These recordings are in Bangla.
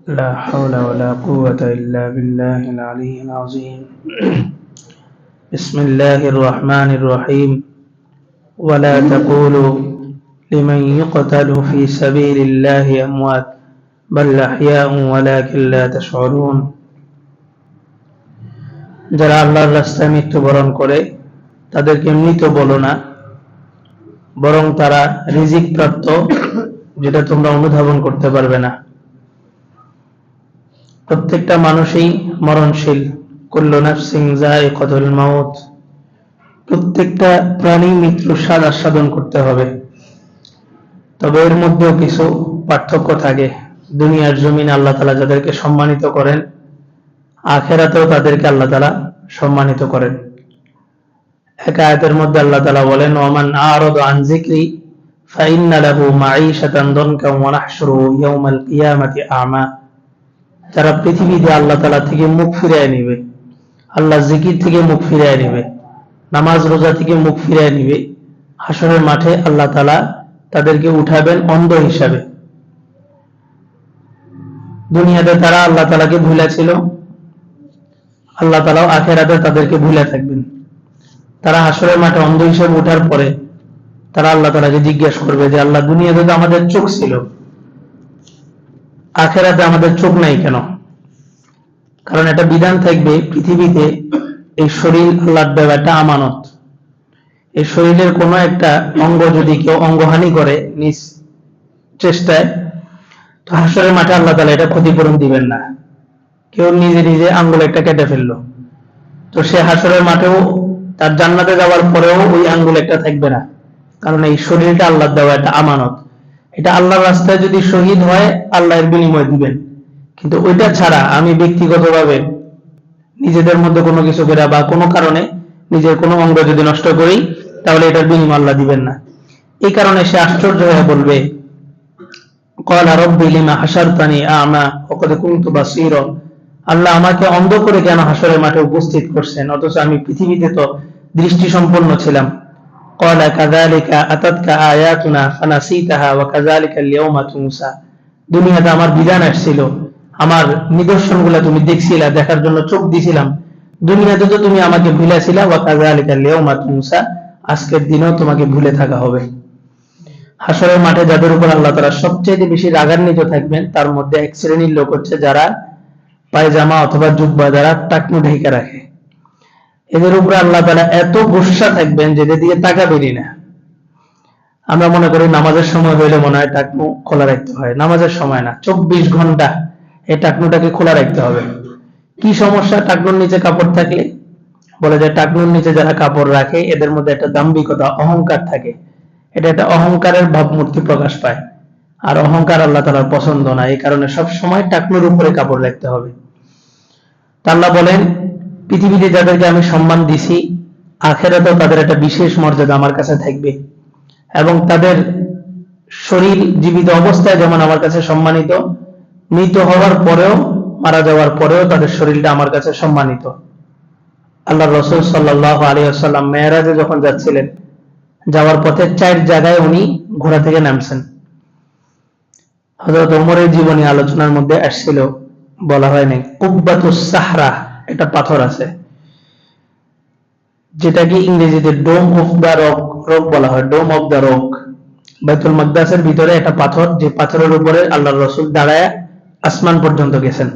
لا حول ولا قوة إلا بالله العلي العظيم بسم الله الرحمن الرحيم ولا تقولوا لمن يقتل في سبيل الله أموات بل أحياء ولكن لا تشعرون যারা আল্লাহর রাস্তায় মৃত্যুবরণ করে তাদেরকে মৃত বলো না বরং তারা রিজিক প্রাপ্ত যেটা তোমরা অনুধাবন করতে পারবে না প্রত্যেকটা মানুষই মরণশীল। কুল্লু নাফসিং যায়িকাতুল মাউত। প্রত্যেকটা প্রাণী মৃত্যুর স্বাদ আস্বাদন করতে হবে। তবে এর মধ্যেও কিছু পার্থক্য থাকে। দুনিয়ার জমিন আল্লাহ তালা যাদেরকে সম্মানিত করেন, আখেরাতেও তাদেরকে আল্লাহ তালা সম্মানিত করেন। এক আয়াতের মধ্যে আল্লাহ তালা বলেন ওমান আরদ আন যিকরি ফাইন্না লাহু মাঈশাতান দনকা ওয়া নাহশুরুহু ইয়াওমাল কিয়ামাতি আমা। যারা পৃথিবীতে আল্লাহ তালা থেকে মুখ ফিরিয়ে নিবে আল্লাহ জিকির থেকে মুখ ফিরিয়ে নিবে, নামাজ রোজা থেকে মুখ ফিরিয়ে নিবে, হাসরের মাঠে আল্লাহ তালা তাদেরকে উঠাবেন অন্ধ হিসাবে। দুনিয়াতে তারা আল্লাহ তালাকে ভুলে ছিল, আল্লাহ তালাও আখেরাতে তাদেরকে ভুলে থাকবেন। তারা হাসরের মাঠে অন্ধ হিসেবে উঠার পরে তারা আল্লাহ তালাকে জিজ্ঞেস করবে যে, আল্লাহ দুনিয়াতে তো আমাদের চোখ ছিল। আখেরাতে আমাদের চোখ নাই কেন? কারণ একটা বিধান থাকবে পৃথিবীতে এই শরীর আল্লাহর দেওয়া একটা আমানত। এই শরীরের কোনো একটা অঙ্গ যদি কেউ অঙ্গহানি করে নিজ চেষ্টায়, তো হাসরের মাঠে আল্লাহ তালা এটা ক্ষতিপূরণ দিবেন না। কেউ নিজে নিজে আঙ্গুল একটা কেটে ফেলল। তো সে হাসরের মাঠেও তার জান্নাতে যাওয়ার পরেও ওই আঙ্গুল একটা থাকবে না। কারণ এই শরীরটা আল্লাহ দেওয়া একটা আমানত। এটা আল্লাহর রাস্তায় যদি শহীদ হয় আল্লাহ এর বিনিময় দিবেন। কিন্তু ওইটা ছাড়া আমি ব্যক্তিগতভাবে নিজেদের মধ্যে কোনো কিছু করে বা কোনো কারণে নিজের কোনো অঙ্গ যদি নষ্ট করি, তাহলে এটার বিনিময় আল্লাহ দিবেন না। এই কারণে সে আশ্চর্য হয়ে বলবে, কলা রব্বি লিমা হাসারতানি আমা ওকদে কুন্তু বাসীরা। আল্লাহ আমাকে অন্ধ করে কেন হাসরের মাঠে উপস্থিত করছেন? অথচ আমি পৃথিবীতে তো দৃষ্টি সম্পন্ন ছিলাম। قال كذلك أتتك آياتنا فنسيتها وكذلك اليوم تنسى দুনিয়াতে আমার বিধান আসছিল আমার নিদর্শনগুলো তুমি দেখছিলা দেখার জন্য চোখ দিছিলাম দুনিয়াতে তো তুমি আমাকে ভুলেছিলা ওয়া কাযালিকা আল-ইয়াওমা তুনসা আজকের দিনও তোমাকে ভুলে থাকা হবে হাসরের মাঠে যাদের উপর আল্লাহ তাআলা সবচেয়ে বেশি রাগান্বিত থাকবেন তার মধ্যে এক শ্রেণীর লোক হচ্ছে যারা পায়জামা অথবা জুব্বা দ্বারা টাকনু ঢেকে রাখে এদের উপরে আল্লাহ তালা এত গুসা থাকবেন যে এদের দিকে তাকাবেনই না। আমরা মনে করি নামাজের সময় হইলে মনে হয় টাকনু খোলা রাখতে হয়। নামাজের সময় না, চব্বিশ ঘণ্টা এই টাকনুটাকে খোলা রাখতে হবে। কি সমস্যা টাকনুর নিচে কাপড় থাকলে? বলে যে টাকনুর নিচে যারা কাপড় রাখে, এদের মধ্যে একটা দাম্ভিকতা, অহংকার থাকে। এটা একটা অহংকারের ভাবমূর্তি প্রকাশ পায়। আর অহংকার আল্লাহ তালার পছন্দ না, এই কারণে সব সময় টাকনুর উপরে কাপড় রাখতে হবে। আল্লাহ বলেন পৃথিবীতে যাদেরকে আমি সম্মান দিছি, আখেরাতেও তাদের একটা বিশেষ মর্যাদা আমার কাছে থাকবে। এবং তাদের শরীর জীবিত অবস্থায় যেমন আমার কাছে সম্মানিত, মৃত হওয়ার পরেও, মারা যাওয়ার পরেও তাদের শরীরটা আমার কাছে সম্মানিত। আল্লাহ রসুল সাল্লাহ আলী আসাল্লাম মেয়েরাজে যখন যাচ্ছিলেন, যাওয়ার পথে চার জায়গায় উনি ঘোড়া থেকে নামছেন। হজরত ওমরের জীবনী আলোচনার মধ্যে আসছিল, বলা হয়নি কুব্বাতুস সাহরা। একটা পাথর আছে। যেটাকে ইংরেজিতে dome of the rock rock বলা হয়। ডোম অফ দ্য রক বাইতুল মাকদাসের ভিতরে একটা পাথর, যে পাথরের উপরে আল্লাহ রসুল দাঁড়ায় আসমান পর্যন্ত গেছেন।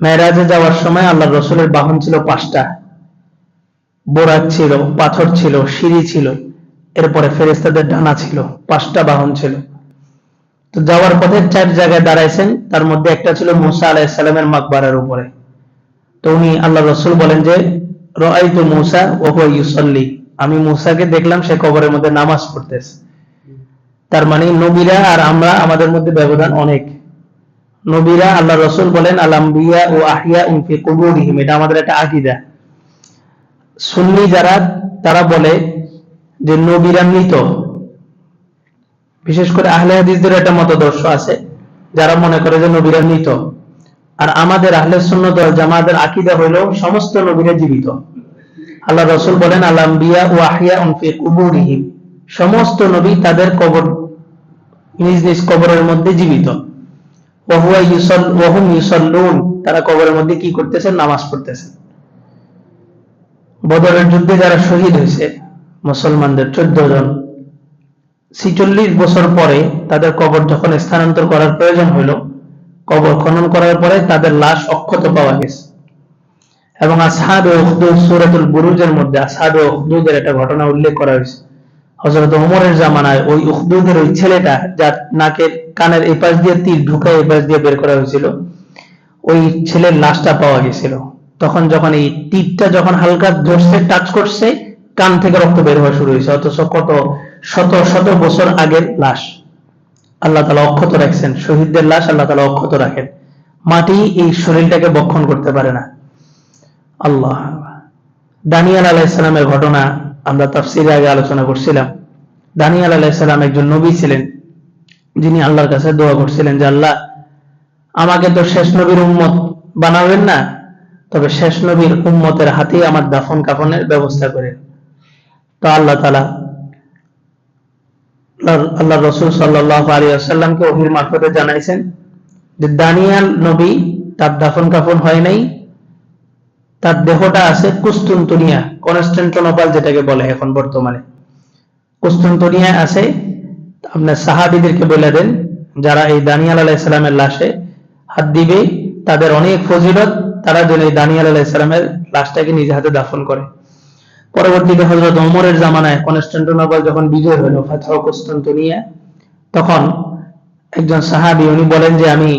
মেয়েরাজে যাওয়ার সময় আল্লাহ রসুলের বাহন ছিল পাঁচটা। বোরাক ছিল, পাথর ছিল, সিঁড়ি ছিল, এরপরে ফেরেস্তাদের ডানা ছিল, পাঁচটা বাহন ছিল। তো যাওয়ার পথে চার জায়গায় দাঁড়াইছেন, তার মধ্যে একটা ছিল মুসা আলাইসালামের মাকবারের উপরে। তো উনি আল্লাহ রসুল বলেন যে রাই তো মুসা ও ইউসল্লি। আমি মুসাকে দেখলাম, সে কবরের মধ্যে নামাজ পড়তেছে। তার মানে নবীরা আর আমরা আমাদের মধ্যে ব্যবধান অনেক। নবীরা আল্লাহ রসুল বলেন আলাম্বিয়া ও আহিয়া উনফি কবুরিহিম এটা আমাদের একটা আকিদা। সুন্নি যারা, তারা বলে যে নবীরা মৃত। বিশেষ করে আহলে হাদিসদের একটা মতদর্শ আছে, যারা মনে করে যে নবীরা মৃত। আর আমাদের আহলে সুন্নত ওয়াল জামাতের আকীদা হইল সমস্ত নবীরা জীবিত। আল্লাহ রাসূল বলেন আল আম্বিয়া ওয়া আহিয়া ফি কুবুরিহিম। সমস্ত নবী তাদের কবর, নিজ নিজ কবরের মধ্যে জীবিত। ওহুয়া ইউসল ওহুম ইউসল্লুন। তারা কবরের মধ্যে কি করতেছেন নামাজ পড়তেছেন বদরের যুদ্ধে যারা শহীদ হয়েছে, মুসলমানদের চোদ্দ জন, ছিচল্লিশ বছর পরে তাদের কবর যখন স্থানান্তর করার প্রয়োজন হলো কবর খনন করার পরে তাদের লাশ অক্ষত পাওয়া গেছে। এবং আসহাবে উখদুদ সূরাতুল বুরুজের মধ্যে, আসহাবে উখদুদের একটা ঘটনা উল্লেখ করা হয়েছে। হযরত ওমরের জামানায় ওই উখদুদের ওই ছেলেটা, যার নাকের কানের এই পাশ দিয়ে তীর ঢুকায় এই পাশ দিয়ে বের করা হয়েছিল, ওই ছেলের লাশটা পাওয়া গেছিল। তখন যখন এই তীরটা যখন হালকা ধরছে টাচ করছে, কান থেকে রক্ত বের হওয়া শুরু হয়েছে, অথচ কত শত শত বছর আগের লাশ। আল্লাহ তালা অক্ষত রাখছেন, শহীদদের লাশ আল্লাহ তালা অক্ষত রাখেন। মাটি এই শরীরটাকে বক্ষণ করতে পারে না। আল্লাহ। দানিয়াল আলাইসালামের ঘটনা আমরা তাফসিরে আগে আলোচনা করছিলাম। দানিয়াল আলাইসালাম একজন নবী ছিলেন, যিনি আল্লাহর কাছে দোয়া করছিলেন যে, আল্লাহ, আমাকে তো শেষ নবীর উম্মত বানাবেন না, তবে শেষ নবীর উম্মতের হাতেই আমার দাফন কাফনের ব্যবস্থা করেন। তো আল্লাহ তালা আল্লাহ রসুল সাল্লাহ আলী আসাল্লামকে অহির মারফতে জানাইছেন যে দানিয়াল নবী তার দাফন কাফন হয় নাই, তার দেহটা আছে কুস্তুনতুনিয়া, কনস্ট্যান্টিনোপল যেটাকে বলে এখন বর্তমানে। কুস্তুনতুনিয়া আছে, আপনার সাহাবিদেরকে বলে দেন, যারা এই দানিয়াল আলাইসালামের লাশে হাত দিবে, তাদের অনেক ফজিলত, তারা যেন এই দানিয়াল আলাইসালামের লাশটাকে নিজে হাতে দাফন করে। পরবর্তীতে হজরত ওমরের জামানায় কনস্ট্যান্টিনোপল যখন বিজয় হলো ফাতহ কুস্তুনতুনিয়া তখন একজন সাহাবি উনি বলেন যে, আমি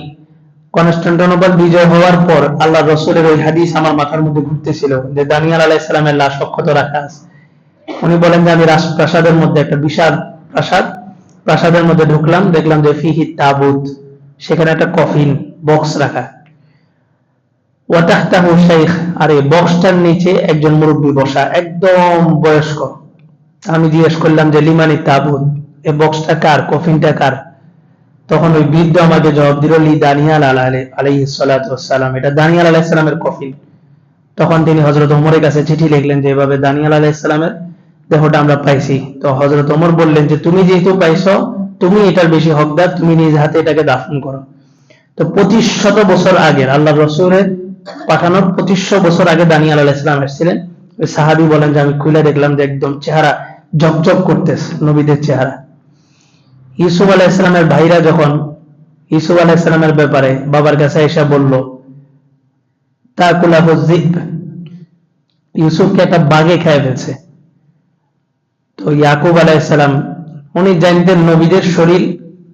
কনস্ট্যান্টিনোপল বিজয় হওয়ার পর আল্লাহ রসুলের ওই হাদিস আমার মাথার মধ্যে ঘুরতেছিল যে, দানিয়াল আলাইসালামের লাশ অক্ষত রাখা আছে। উনি বলেন যে, আমি রাজপ্রাসাদের মধ্যে একটা বিশাল প্রাসাদ, প্রাসাদের মধ্যে ঢুকলাম, দেখলাম যে, ফিহি তাবুত, সেখানে একটা কফিন বক্স রাখা। ওয়াতাহতাহু শেখ আর এই বক্সটার নিচে একজন মুরব্বী বসা, একদম বয়স্ক। আমি জিজ্ঞেস করলাম যে, লিমানি এই বক্সটা কার, কফিনটা কার? তখন ওই বৃদ্ধ আমাকে জবাব দিল, লি দানিয়াল সালাম এটা দানিয়াল কফিন। তখন তিনি হজরত ওমরের কাছে চিঠি লিখলেন যে, এভাবে দানিয়াল আলাইসালামের দেহটা আমরা পাইছি। তো হজরত ওমর বললেন যে, তুমি যেহেতু পাইছো, তুমি এটার বেশি হকদার, তুমি নিজ হাতে এটাকে দাফন করো। তো পঁচিশ শত বছর আগের আল্লাহ রসুলের পাঠানোর পঁচিশশো বছর আগে দানিয়াল আলাইসালাম এসেছিলেন। ওই সাহাবি বলেন যে, আমি খুলে দেখলাম যে একদম চেহারা জকজক করতেছে, নবীদের চেহারা। ইউসুফ আলাহ ইসলামের ভাইরা যখন ইউসুফ আলাহ ইসলামের ব্যাপারে বাবার কাছে এসে বলল, তা কুলাহিব ইউসুফকে একটা বাঘে খেয়ে ফেলছে। তো ইয়াকুব আলাহ ইসলাম উনি জানতেন নবীদের শরীর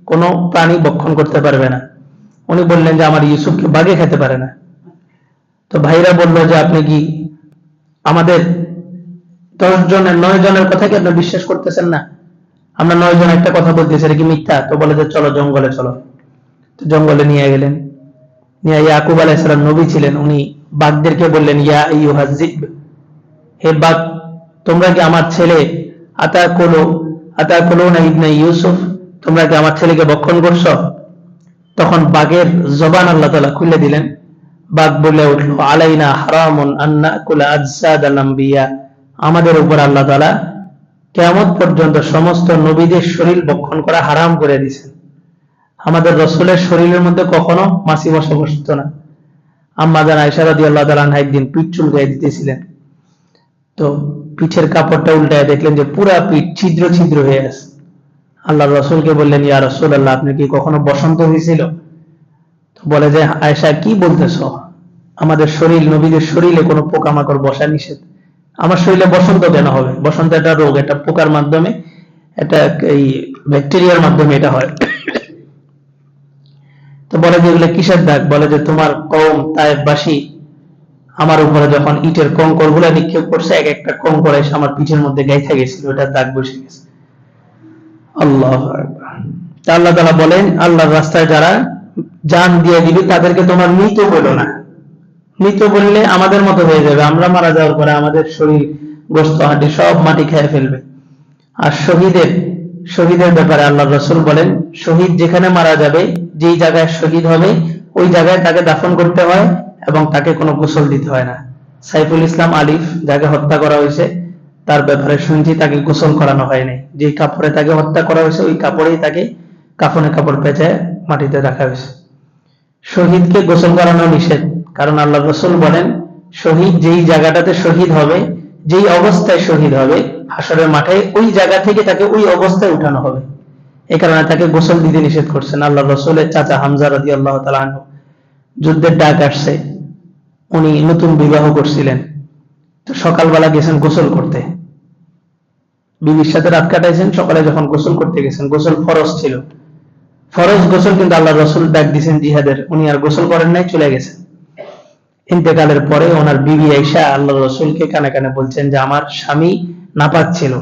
কোনো প্রাণী বক্ষণ করতে পারবে না। উনি বললেন যে, আমার ইউসুফকে বাঘে খেতে পারে না। তো ভাইরা বলল যে আপনি কি আমাদের দশ জনের নয় জনের কথা কি আপনি বিশ্বাস করতেছেন না? আমরা নয় জন একটা কথা বলতেছি, এটা কি মিথ্যা? তো বলে যে চলো জঙ্গলে, চলো। তো জঙ্গলে নিয়ে গেলেন। নিয়ে ইয়াকুব আলাইসালাম নবী ছিলেন, উনি বাঘদেরকে বললেন, ইয়া ইউহাজিব হে বাঘ, তোমরা কি আমার ছেলে? আতা কোলো আতা কোলো না ইবনে ইউসুফ, তোমরা কি আমার ছেলেকে বক্ষণ করছ? তখন বাঘের জবান আল্লাহ তালা খুলে দিলেন। বাঘ বলে উঠল, আলাইনা হারামুন আন্না কুলা আজসাদ আলাম্বিয়া আমাদের উপর আল্লাহ তালা কেমন পর্যন্ত সমস্ত নবীদের শরীর বক্ষণ করা হারাম করে দিয়েছেন। আমাদের রসুলের শরীরের মধ্যে কখনো মাসি বসে বসত না। আম্মা যান আয়সারাদি আল্লাহ তালা একদিন পিঠ চুল গায়ে দিতেছিলেন। তো পিঠের কাপড়টা উল্টায় দেখলেন যে পুরা পিঠ ছিদ্র ছিদ্র হয়ে আছে। আল্লাহ রসুলকে বললেন, ইয়া রসুল আল্লাহ আপনি কি কখনো বসন্ত হয়েছিল? তো বলে যে আয়সা কি বলতেছ? আমাদের শরীর, নবীদের শরীরে কোনো পোকামাকড় বসা নিষেধ। আমার শরীরে বসন্ত কেন হবে। বসন্ত একটা রোগ এটা পোকার মাধ্যমে এটা এই ব্যাকটেরিয়ার মাধ্যমে এটা হয়। তো বলে যে এগুলো কিসের দাগ? বলে যে তোমার কম তায়েববাসী আমার উপরে যখন ইটের কঙ্করগুলা নিক্ষেপ করছে, এক একটা কঙ্কর এসে আমার পিঠের মধ্যে গাইথা গেছিল, ওটার দাগ বসে গেছে। আল্লাহ আল্লাহ তালা বলেন, আল্লাহর রাস্তায় যারা জান দিয়ে দিবে, তাদেরকে তোমার মৃত বলো না। মৃত বললে আমাদের মতো হয়ে যাবে। আমরা মারা যাওয়ার পরে আমাদের শরীর, গোস্ত হাঁটি সব মাটি খেয়ে ফেলবে। আর শহীদের শহীদের ব্যাপারে আল্লাহ রসুল বলেন, শহীদ যেখানে মারা যাবে, যেই জায়গায় শহীদ হবে, ওই জায়গায় তাকে দাফন করতে হয় এবং তাকে কোনো গোসল দিতে হয় না। সাইফুল ইসলাম আলিফ যাকে হত্যা করা হয়েছে, তার ব্যাপারে শুনছি তাকে গোসল করানো হয়নি। যে কাপড়ে তাকে হত্যা করা হয়েছে, ওই কাপড়েই তাকে কাফনে কাপড় পেঁচায় মাটিতে রাখা হয়েছে। শহীদকে গোসল করানো নিষেধ। কারণ আল্লাহ রসুল বলেন, শহীদ যেই জায়গাটাতে শহীদ হবে, যেই অবস্থায় শহীদ হবে, হাসরের মাঠে ওই জায়গা থেকে তাকে ওই অবস্থায় উঠানো হবে। এই কারণে তাকে গোসল দিতে নিষেধ করছেন আল্লাহ রসুলের চাচা হামজা রাদি আল্লাহ তালা যুদ্ধের ডাক আসছে, উনি নতুন বিবাহ করছিলেন। তো সকালবেলা গেছেন গোসল করতে। বিবির সাথে রাত কাটাইছেন, সকালে যখন গোসল করতে গেছেন, গোসল ফরজ ছিল। ফরজ গোসল কিন্তু আল্লাহ রসুল ডাক দিয়েছেন জিহাদের। উনি আর গোসল করেন নাই, চলে গেছেন। ইন্তেকালের পরে ওনার বিবি আইসা আল্লাহ রসুলকে কানে কানে বলছেন যে, আমার স্বামী নাপাক ছিল।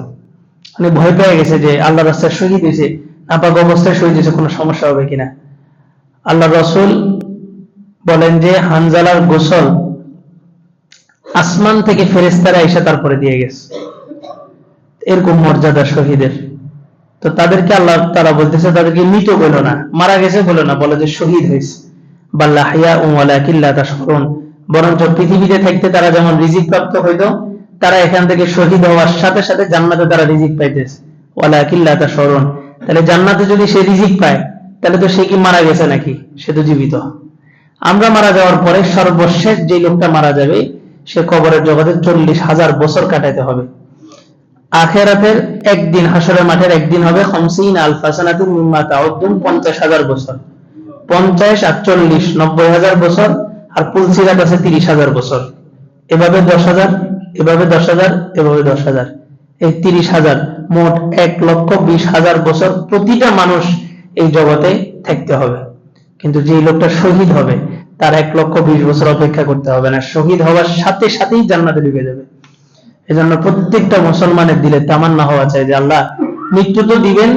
উনি ভয় পেয়ে গেছে যে আল্লাহ রাস্তায় শহীদ হয়েছে। নাপাক অবস্থায় শহীদ হয়েছে, কোনো সমস্যা হবে কিনা? আল্লাহ রসুল বলেন যে, হানজালার গোসল আসমান থেকে ফেরেস্তারা এসে তারপরে দিয়ে গেছে। এরকম মর্যাদা শহীদের। তো তাদেরকে আল্লাহ তারা বলতেছে, তাদেরকে মৃত বলো না, মারা গেছে বলো না, বলে যে শহীদ হয়েছে। বাল্লা হাইয়া উমালা কিল্লা তা স্মরণ বরঞ্চ পৃথিবীতে থাকতে তারা যেমন রিজিক প্রাপ্ত হইতো, তারা এখান থেকে শহীদ হওয়ার সাথে সাথে জান্নাতে তারা রিজিক পাইতেছে। ওয়ালা কিল্লা তা স্মরণ তাহলে জান্নাতে যদি সে রিজিক পায়, তাহলে তো সে কি মারা গেছে নাকি? সে তো জীবিত। আমরা মারা যাওয়ার পরে সর্বশেষ যে লোকটা মারা যাবে, সে কবরের জগতে চল্লিশ হাজার বছর কাটাইতে হবে। আখেরাতের একদিন, হাসরের মাঠের একদিন হবে খমসিন আলফাসানাতুল মিম্মা তাউদ্দুন পঞ্চাশ হাজার বছর। পঞ্চাশ আর চল্লিশ নব্বই হাজার বছর আর পুলসিরাত আছে তিরিশ হাজার বছর। এভাবে দশ হাজার, এভাবে দশ হাজার, এভাবে দশ হাজার। এই তিরিশ হাজার মোট এক লক্ষ বিশ হাজার বছর প্রতিটা মানুষ এই জগতে থাকতে হবে। কিন্তু যে লোকটা শহীদ হবে, তার এক লক্ষ বিশ বছর অপেক্ষা করতে হবে না। শহীদ হওয়ার সাথে সাথেই জান্নাতে ঢুকে যাবে। এজন্য প্রত্যেকটা মুসলমানের দিলে তামান্না হওয়া চাই যে, আল্লাহ, মৃত্যু তো দিবেন,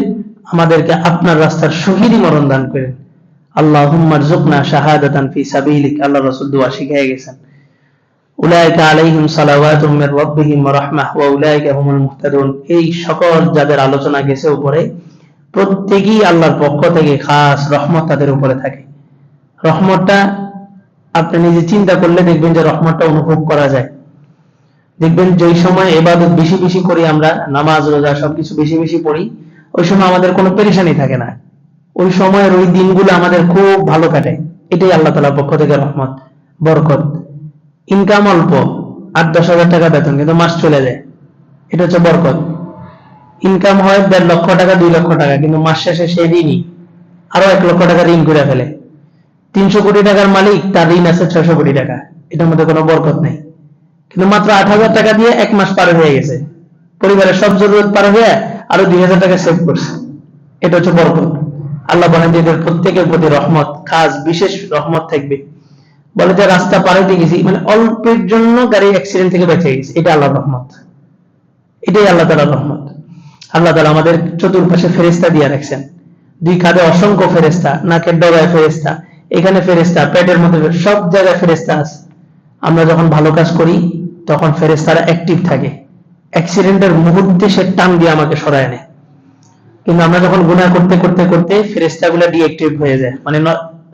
আমাদেরকে আপনার রাস্তার শহীদই মরণ দান করেন। হুম্মারজুকনা শাহাদাতান ফি সাবিলিক। আল্লাহ রাসূল দোয়া শিখিয়ে গেছেন। উলাইকা আলাইহিম সালাওয়াতুম মির রাব্বিহিম ওয়া রাহমাহ ওয়া উলাইকা হুমুল মুহতাদুন। এই সকল যাদের আলোচনা গেছে উপরে, প্রত্যেকই আল্লাহর পক্ষ থেকে খাস রহমত তাদের উপরে থাকে। রহমতটা আপনি নিজে চিন্তা করলে দেখবেন যে রহমতটা অনুভব করা যায়। দেখবেন যেই সময় এবাদত বেশি বেশি করি আমরা, নামাজ, রোজা সবকিছু বেশি বেশি পড়ি, ওই সময় আমাদের কোনো পেরেশানি থাকে না। ওই সময়ের ওই দিনগুলো আমাদের খুব ভালো কাটে। এটাই আল্লাহ তালার পক্ষ থেকে রহমত, বরকত। ইনকাম অল্প, আট দশ হাজার টাকা বেতন, কিন্তু মাস চলে যায়। এটা হচ্ছে বরকত। ইনকাম হয় দেড় লক্ষ টাকা, দুই লক্ষ টাকা, কিন্তু মাস শেষে সে ঋণই। আরও এক লক্ষ টাকা ঋণ করে ফেলে। তিনশো কোটি টাকার মালিক, তার ঋণ আছে ছয়শো কোটি টাকা। এটার মধ্যে কোনো বরকত নেই। কিন্তু মাত্র আট হাজার টাকা দিয়ে এক মাস পার হয়ে গেছে। পরিবারের সব জরুরত পার হয়ে আরও দুই হাজার টাকা সেভ করছে। এটা হচ্ছে বরকত। আল্লাহ বলেন যে এদের প্রত্যেকের প্রতি রহমত, খাস, বিশেষ রহমত থাকবে। বলে যে রাস্তা পার হইতে গেছি মানে অল্পের জন্য গাড়ি অ্যাক্সিডেন্ট থেকে বেঁচে গেছে। এটা আল্লাহ রহমত। এটাই আল্লাহ তালা রহমত। আল্লাহ তালা আমাদের চতুর্পাশে ফেরেস্তা দিয়ে রাখছেন। দুই খাদে অসংখ্য ফেরেস্তা নাকের ডগায় ফেরেস্তা এখানে ফেরেস্তা পেটের মধ্যে সব জায়গায় ফেরেস্তা আছে। আমরা যখন ভালো কাজ করি, তখন ফেরেস্তারা অ্যাক্টিভ থাকে। অ্যাক্সিডেন্টের মুহূর্তে সে টান দিয়ে আমাকে সরায় নেয়। কিন্তু আমরা যখন গুণা করতে করতে করতে ফেরেস্তাগুলো ডিএক্টিভ হয়ে যায় মানে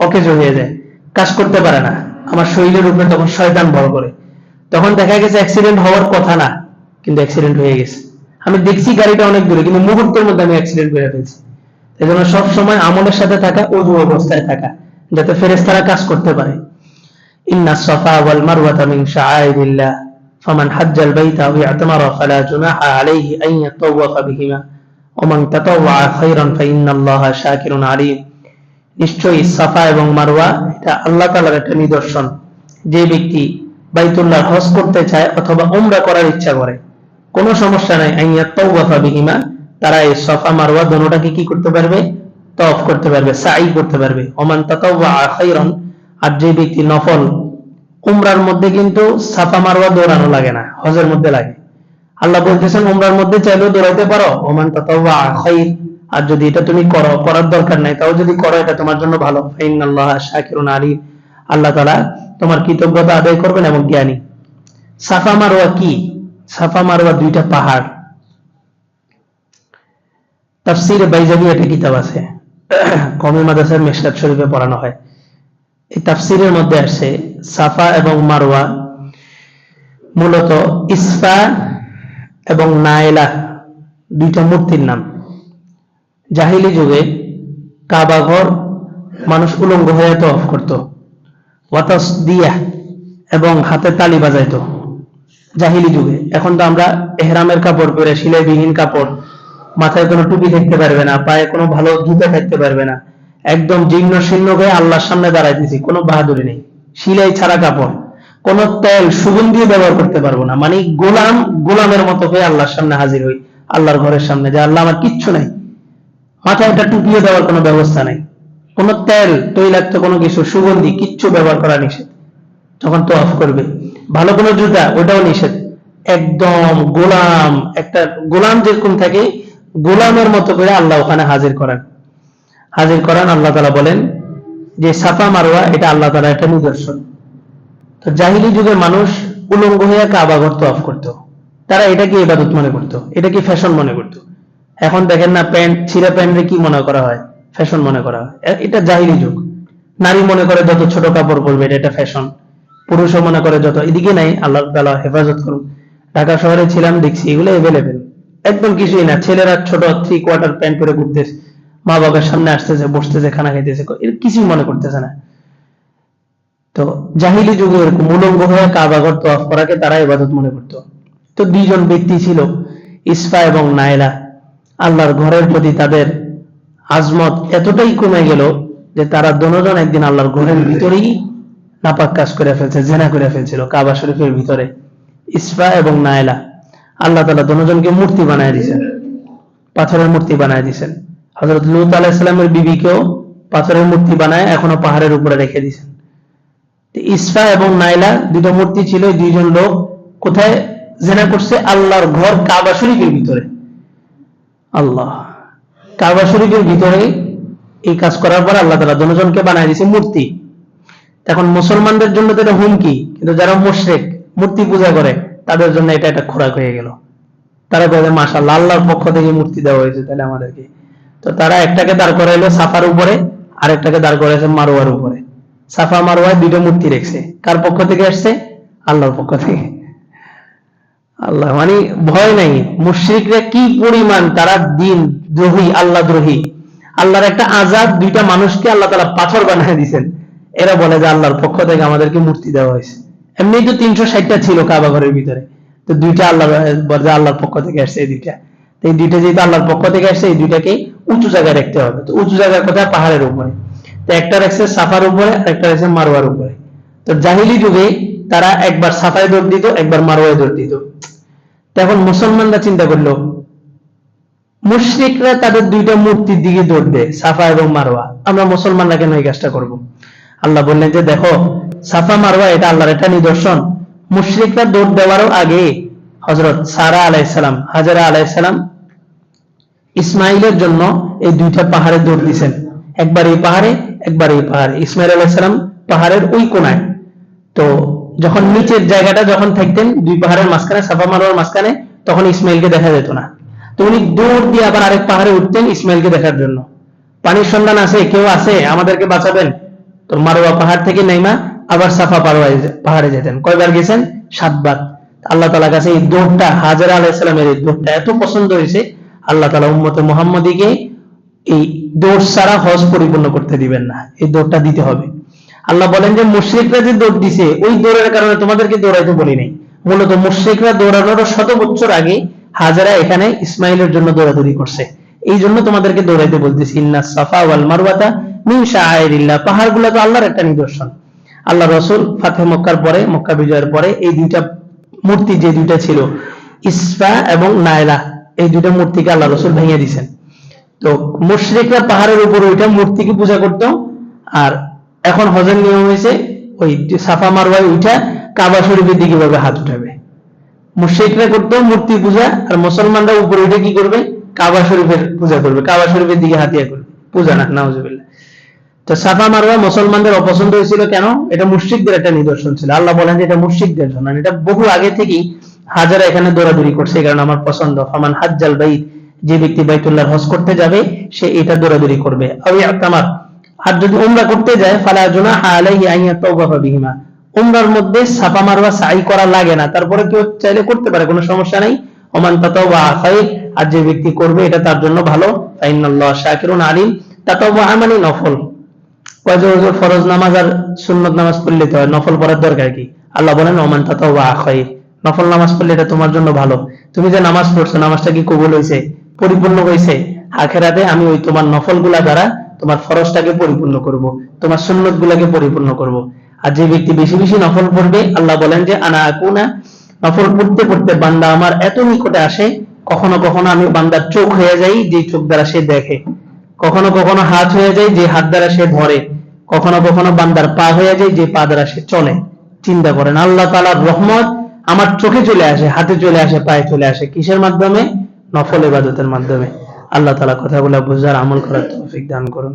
অকেজ হয়ে যায়, কাজ করতে পারে না। আমার শরীরের উপরে তখন শয়তান বল করে। তখন দেখা গেছে অ্যাক্সিডেন্ট হওয়ার কথা না, কিন্তু অ্যাক্সিডেন্ট হয়ে গেছে। আমি দেখছি গাড়িটা অনেক দূরে, কিন্তু মুহূর্তের মধ্যে আমি অ্যাক্সিডেন্ট করে ফেলছি। এই জন্য সবসময় আমলের সাথে থাকা, অজু অবস্থায় থাকা, যাতে ফেরেস্তারা কাজ করতে পারে। ইন্না সফা ওয়াল মারওয়াতা মিন শাআইরিল্লাহ, ফামান হাজ্জাল বাইতা আও ইয়াতামারা ফালা জুনাহা আলাইহি আন ইয়াতাওয়াফা বিহিমা। ওমান তাতাওয়া ফাইন্নাল্লাহা শাকিরুন আলিম। নিশ্চয়ই সাফা এবং মারওয়া এটা আল্লাহ একটা নিদর্শন। যে ব্যক্তি বাইতুল্লাহ হজ করতে চায় অথবা উমরা করার ইচ্ছা করে, কোনো সমস্যা নাই বিহিমা তারা এই মারওয়া দোনোটাকে কি করতে পারবে? তফ করতে পারবে সাই করতে পারবে। ওমান আর যে ব্যক্তি নফল, উমরার মধ্যে কিন্তু সাফা মারওয়া দৌড়ানো লাগে না, হজের মধ্যে লাগে। আল্লাহ বলতেছেন, উমরার মধ্যে চাইলেও দৌড়াইতে পারো। ওমান তাতাওয়া, খাইর। আর যদি এটা তুমি করো, করার দরকার নাই, তাও যদি করো, এটা তোমার জন্য ভালো। ফাইনাল্লাহ শাকিরুন আলী আল্লাহ তাআলা তোমার কৃতজ্ঞতা আদায় করবেন এবং জ্ঞানী। সাফা মারওয়া কি? সাফা মারওয়া দুইটা পাহাড়। তাফসিরে বাইজাবি একটা কিতাব আছে। কমে মাদ্রাসার মেশকাত শরীফে পড়ানো হয়। এই তাফসিরের মধ্যে আসছে, সাফা এবং মারওয়া মূলত ইসফা এবং নাইলা দুইটা মূর্তির নাম। জাহিলি যুগে কাবাঘর মানুষ উলঙ্গ হয়ে তো অফ করতো। ওয়াতাস দিয়া এবং হাতে তালি বাজাইতো। জাহিলি যুগে। এখন তো আমরা এহরামের কাপড় পরে সিলাইবিহীন কাপড়, মাথায় কোনো টুপি থাকতে পারবে না, পায়ে কোনো ভালো জুতা থাকতে পারবে না। একদম জীর্ণ, শীর্ণ হয়ে আল্লাহর সামনে দাঁড়াইতেছি, কোনো বাহাদুরি নেই। সিলাই ছাড়া কাপড়। কোন তেল সুগন্ধি ব্যবহার করতে পারব না। মানে গোলাম, গোলামের মতো হয়ে আল্লাহর সামনে হাজির হই, আল্লাহর ঘরের সামনে। যে আল্লাহ আমার কিচ্ছু নাই, মাথায় একটা টুপিয়ে দেওয়ার কোনো ব্যবস্থা নাই। কোনো তেল, তৈলাক্ত কোনো কিছু, সুগন্ধি কিচ্ছু ব্যবহার করা নিষেধ। তখন তো অফ করবে, ভালো কোনো জুতা, ওটাও নিষেধ। একদম গোলাম, একটা গোলাম যেরকম থাকে, গোলামের মতো করে আল্লাহ ওখানে হাজির করান। হাজির করান, আল্লাহ তালা বলেন যে সাফা মারোয়া এটা আল্লাহ তালা একটা নিদর্শন। তো জাহিলি যুগের মানুষ উলঙ্গ হয়ে কাবা ঘর অফ করতো। তারা এটাকে ইবাদত মনে করতো, এটাকে ফ্যাশন মনে করতো। এখন দেখেন না প্যান্ট, ছিঁড়া প্যান্টে কি মনে করা হয়? ফ্যাশন মনে করা হয়। এটা জাহিলি যুগ। নারী মনে করে যত ছোট কাপড় পরবে, এটা একটা ফ্যাশন পুরুষও মনে করে যত, এদিকে নাই, আল্লাহ তালা হেফাজত করুন ঢাকা শহরে ছিলাম, দেখছি এগুলো এভেলেবেল একদম কিছুই না, ছেলেরা ছোট থ্রি কোয়ার্টার প্যান্ট পরে ঘুরতেছে। মা বাবার সামনে আসতেছে, বসতেছে, খানা খাইতেছে কিছুই মনে করতেছে না। তো জাহিলি যুগে এরকম উলঙ্গ হয়ে কাবাগর তোয়াফ করাকে তারা ইবাদত মনে করতো। তো দুইজন ব্যক্তি ছিল, ইসফা এবং নাইলা আল্লাহর ঘরের প্রতি তাদের আজমত এতটাই কমে গেল যে তারা দুজন একদিন আল্লাহর ঘরের ভিতরেই নাপাক কাজ করে ফেলছে, জেনা করে ফেলছিল কাবা শরীফের ভিতরে। ইসফা এবং নাইলা আল্লাহ তালা দুজনকে মূর্তি বানায় দিয়েছেন। পাথরের মূর্তি বানায় দিয়েছেন। হজরত লুত আলাহিসাল্লামের বিবিকেও পাথরের মূর্তি বানায় এখনও পাহাড়ের উপরে রেখে দিয়েছেন। ইসফা এবং নাইলা দুটো মূর্তি ছিল, দুইজন লোক। কোথায়? জেনা করছে আল্লাহর ঘর কাবা শরীফের ভিতরে। আল্লাহ। কাবা শরীফের ভিতরে এই কাজ করার পর আল্লাহ তালা দুজনকে বানায় দিয়েছে মূর্তি। এখন মুসলমানদের জন্য তো এটা হুমকি, কিন্তু যারা মুশরিক, মূর্তি পূজা করে, তাদের জন্য এটা একটা খোরাক হয়ে গেল। তারা বলে, মাশাআল্লাহ, আল্লাহর পক্ষ থেকে মূর্তি দেওয়া হয়েছে তাহলে আমাদেরকে। তো তারা একটাকে দাঁড় করাইলো সাফার উপরে, আরেকটাকে দাঁড় করাইছে মারোয়ার উপরে। সাফা মারোয়ায় দুটো মূর্তি রেখেছে। কার পক্ষ থেকে আসছে? আল্লাহর পক্ষ থেকে। আল্লাহ মানে ভয় নাই। মুশ্রিকরা কি পরিমাণ তারা দিন দ্রোহী, আল্লাহ দ্রোহী। আল্লাহর একটা আজাদ দুইটা মানুষকে আল্লাহ তারা পাথর বানিয়ে দিয়েছেন। এরা বলে যে আল্লাহর পক্ষ থেকে আমাদেরকে মূর্তি দেওয়া হয়েছে। এমনি তো তিনশো ষাটটা ছিল কাবা ঘরের ভিতরে। তো দুইটা আল্লাহ বলে আল্লাহর পক্ষ থেকে আসছে এই দুইটা। এই দুইটা যেহেতু আল্লাহর পক্ষ থেকে আসছে, এই দুইটাকে উঁচু জায়গায় রাখতে হবে। তো উঁচু জায়গার কথা পাহাড়ের উপরে। একটা রাখছে সাফার উপরে আর একটা রাখছে মারোয়ার উপরে। তো জাহিলি যুগে তারা একবার সাফায় দৌড় দিত, একবার মারোয়ায় দৌড় দিত। তখন মুসলমানরা চিন্তা করল, মুশরিকরা তাদের দুইটা মূর্তির দিকে দৌড়বে সাফা এবং মারওয়া। আমরা মুসলমানরা কেন এই কাজটা করব? আল্লাহ বললেন যে, দেখো, সাফা, মারওয়া এটা আল্লাহর একটা নিদর্শন। মুশরিকরা দৌড় দেওয়ারও আগে হজরত সারা আলাইসালাম হাজারা আলাইসালাম ইসমাইলের জন্য এই দুইটা পাহাড়ে দৌড় দিছেন। একবার এই পাহাড়ে একবার এই পাহাড়ে। ইসমাইল আলাইসালাম পাহাড়ের ওই কোনায়। তো যখন নিচের জায়গাটা যখন থাকতেন, দুই পাহাড়ের মাঝখানে, সাফা মারোয়ার মাঝখানে, তখন ইসমাইলকে দেখা যেত না। তো উনি দৌড় দিয়ে আবার আরেক পাহাড়ে উঠতেন ইসমাইলকে দেখার জন্য। পানির সন্ধান আছে, কেউ আছে, আমাদেরকে বাঁচাবেন। তো মারোয়া পাহাড় থেকে নেইমা, আবার সাফা পারোয়া পাহাড়ে যেতেন। কয়বার গেছেন? সাতবার। আল্লাহ তালা কাছে এই দৌড়টা, হাজারা আলাইসালামের এই দৌড়টা এত পছন্দ হয়েছে, আল্লাহ তালা উম্মতে মোহাম্মদীকে এই দৌড় ছাড়া হজ পরিপূর্ণ করতে দিবেন না। এই দৌড়টা দিতে হবে। আল্লাহ বলেন যে, মুশ্রিকরা যে দৌড় দিছে, ওই দৌড়ের কারণে তোমাদেরকে দৌড়াইতে বলি নাই। মূলত মুশ্রিকরা দৌড়ানোর শত বছর আগে হাজারা এখানে ইসমাইলের জন্য দৌড়াদৌড়ি করছে। এই জন্য তোমাদেরকে দৌড়াইতে বলতেছি, ইন্না সাফা ওয়াল মারওয়াতা মিন শাআইরিল্লাহ। পাহাড়গুলো তো আল্লাহর একটা নিদর্শন। আল্লাহ রসুল ফাতে মক্কার পরে, মক্কা বিজয়ের পরে এই দুইটা মূর্তি যে দুইটা ছিল, ইসফা এবং নায়লা, এই দুইটা মূর্তিকে আল্লাহ রসুল ভেঙে দিয়েছেন। তো মুশরিকরা পাহাড়ের উপর ওইটা মূর্তিকে পূজা করতো। আর এখন হজের নিয়ম হয়েছে, ওই সাফা মারওয়ায় উঠা কাবা শরীফের দিকে ভাবে হাত উঠাবে। মুশরিকরা করতো মূর্তি পূজা, আর মুসলমানরা উপরে উঠে কি করবে? কাবা শরীফের পূজা করবে। কাবা শরীফের দিকে হাতিয়া করবে। পূজা না, নাউজুবিল্লাহ। তো সাফা মারওয়া মুসলমানদের অপছন্দ হয়েছিল কেন? এটা মুশরিকদের একটা নিদর্শন ছিল। আল্লাহ বলেন যে এটা মুশরিকদের জন্য। এটা বহু আগে থেকেই হাজারা এখানে দৌড়াদৌড়ি করছে, এই কারণে আমার পছন্দ। ফামান হাজ্জাল বাইত যে ব্যক্তি বাইতুল্লাহ হজ করতে যাবে, সে এটা দৌড়াদৌড়ি করবে। ইয়াতামার, আর যদি উমরা করতে যায়, ফালা জুনাহা আলাইহি আন ইয়াতাওয়াফা বিহিমা। উমরার মধ্যে সাফা মারওয়া সাই করা লাগে না। তারপরে কেউ চাইলে করতে পারে, কোনো সমস্যা নাই। ওমান তাতাওয়া খাইর আর যে ব্যক্তি করবে, এটা তার জন্য ভালো। ফাইনাল্লাহ শাকিরুন আলিম। তাতাওয়া মানে নফল। কয় যে ফরজ নামাজ আর সুন্নত নামাজ পড়লে তো নফল পড়ার দরকার কি? আল্লাহ বলেন, ওমান তাতা ওয়া নফল নামাজ পড়লে এটা তোমার জন্য ভালো। তুমি যে নামাজ পড়ছো, নামাজটা কি কবুল হয়েছে পরিপূর্ণ হয়েছে। আখেরাতে আমি ওই তোমার নফলগুলা দ্বারা তোমার ফরজটাকে পরিপূর্ণ করব, তোমার সুন্নত গুলাকে পরিপূর্ণ করব। আর যে ব্যক্তি বেশি বেশি নফল পড়বে, আল্লাহ বলেন যে, আনা আকুনা নফল পড়তে পড়তে বান্দা আমার এত নিকটে আসে, কখনো কখনো আমি বান্দার চোখ হয়ে যাই যে চোখ দ্বারা সে দেখে। কখনো কখনো হাত হয়ে যায়, যে হাত দ্বারা সে ধরে। কখনো কখনো বান্দার পা হয়ে যায়, যে পা দ্বারা সে চলে। চিন্তা করেন, আল্লাহ তালার রহমত আমার চোখে চলে আসে, হাতে চলে আসে, পায়ে চলে আসে। কিসের মাধ্যমে? নফল ইবাদতের মাধ্যমে। আল্লাহ তালা কথাগুলো বোঝার আমল করার তৌফিক দান করুন।